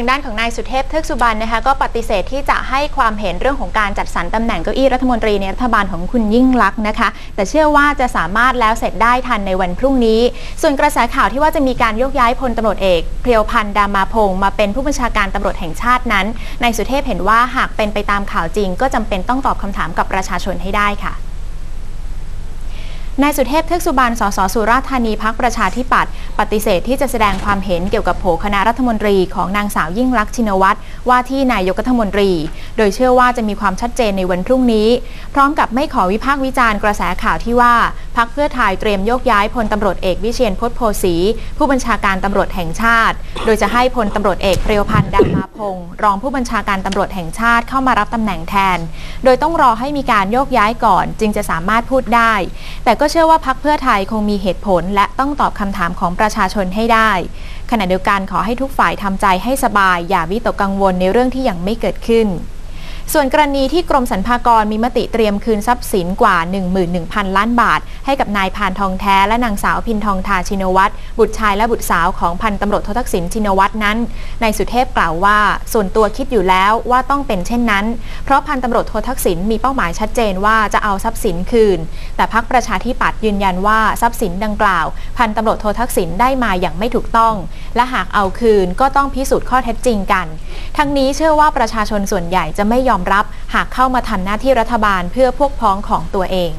างด้านของนายสุเทพเทือกสุบรรณนะคะก็ปฏิเสธที่จะให้ความเห็นเรื่องของการจัดสรรตำแหน่งเก้าอี้รัฐมนตรีในรัฐบาลของคุณยิ่งลักษณ์นะคะ แต่เชื่อว่าจะสามารถแล้วเสร็จได้ทันในวันพรุ่งนี้ ส่วนกระแสข่าวที่ว่าจะมีการโยกย้ายพลตำรวจเอกเพียวพันธ์ดามาพงศ์มาเป็นผู้บัญชาการตำรวจแห่งชาตินั้นนายสุเทพเห็นว่าหากเป็นไปตามข่าวจริง ก็จำเป็นต้องตอบคำถามกับประชาชนให้ได้ค่ะ นายสุเทพเทือกสุบานสสสุราษฎร์ธานีพักประชาธิปัตย์ปฏิเสธที่จะแสดงความเห็นเกี่ยวกับโผคณะรัฐมนตรีของนางสาวยิ่งลักษณ์ชินวัตรว่าที่นายกรัฐมนตรี โดยเชื่อว่าจะมีความชัดเจนในวันพรุ่งนี้ พร้อมกับไม่ขอวิพากษ์วิจารณ์กระแสข่าวที่ว่า พักเพื่อไทยเตรียมโยกย้ายพลตำรวจเอกวิเชียนพจน์โพสี ผู้บัญชาการตำรวจแห่งชาติ โดยจะให้พลตำรวจเอกเพรียวพันธ์ดามาพงศ์รองผู้บัญชาการตำรวจแห่งชาติเข้ามารับตำแหน่งแทน โดยต้องรอให้มีการโยกย้ายก่อน จึงจะสามารถพูดได้ แต่ก็เชื่อว่าพักเพื่อไทยคงมีเหตุผล และต้องตอบคำถามของประชาชนให้ได้ ขณะเดียวกันขอให้ทุกฝ่ายทำใจให้สบาย อย่าวิตกกังวลในเรื่องที่ยังไม่เกิดขึ้น ส่วนกรณีที่กรมสรรพากรมีมติเตรียมคืนทรัพย์สินกว่า 11,000 ล้านบาท ให้กับนายพานทองแท้และนางสาวพินทองทาชินวัตร บุตรชายและบุตรสาวของพันตำรวจโททักษิณชินวัตรนั้นนายสุเทพกล่าวว่า ส่วนตัวคิดอยู่แล้วว่าต้องเป็นเช่นนั้น เพราะพันตำรวจโททักษิณมีเป้าหมายชัดเจนว่าจะเอาทรัพย์สินคืน แต่พักประชาธิปัตย์ยืนยันว่าทรัพย์สินดังกล่าว พันตำรวจโททักษิณได้มาอย่างไม่ถูกต้อง และหากเอาคืนก็ต้องพิสูจน์ข้อเท็จจริงกัน ทั้งนี้เชื่อว่าประชาชนส่วนใหญ่จะไม่ยอมรับ หากเข้ามาทำหน้าที่รัฐบาลเพื่อพวกพ้องของตัวเอง